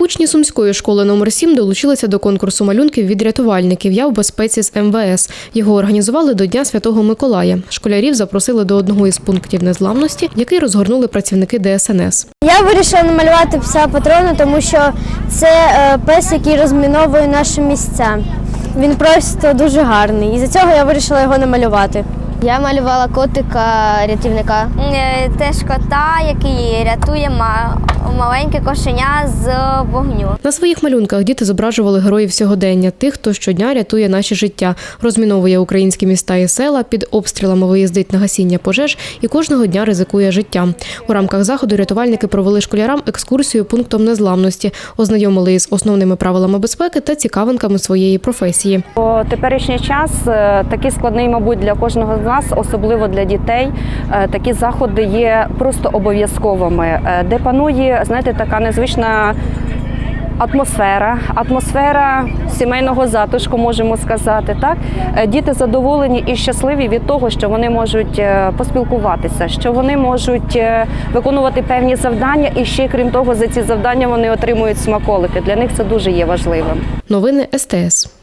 Учні сумської школи номер 7 долучилися до конкурсу малюнків від рятувальників Я в безпеці з МВС. Його організували до Дня Святого Миколая. Школярів запросили до одного із пунктів незламності, який розгорнули працівники ДСНС. Я вирішила намалювати пса патрона, тому що це е, пес, який розміновує наші місця. Він просто дуже гарний. І за цього я вирішила його намалювати. Я малювала котика рятівника. Е, Теж кота, який рятує ма- маленьке кошеня з вогню. На своїх малюнках діти зображували героїв сьогодення, тих, хто щодня рятує наші життя, розміновує українські міста і села, під обстрілами виїздить на гасіння пожеж і кожного дня ризикує життям. У рамках заходу рятувальники провели школярам екскурсію пунктом незламності, ознайомили із основними правилами безпеки та цікавинками своєї професії. У теперішній час е, такий складний, мабуть, для кожного з нас, особливо для дітей. е, Такі заходи є просто обов'язковими, е, де панує, знаєте, така незвична. Атмосфера, атмосфера сімейного затишку, можемо сказати. Так Е, діти задоволені і щасливі від того, що вони можуть е, поспілкуватися, що вони можуть е, виконувати певні завдання, і ще крім того, за ці завдання вони отримують смаколики. Для них це дуже є важливим. Новини СТС.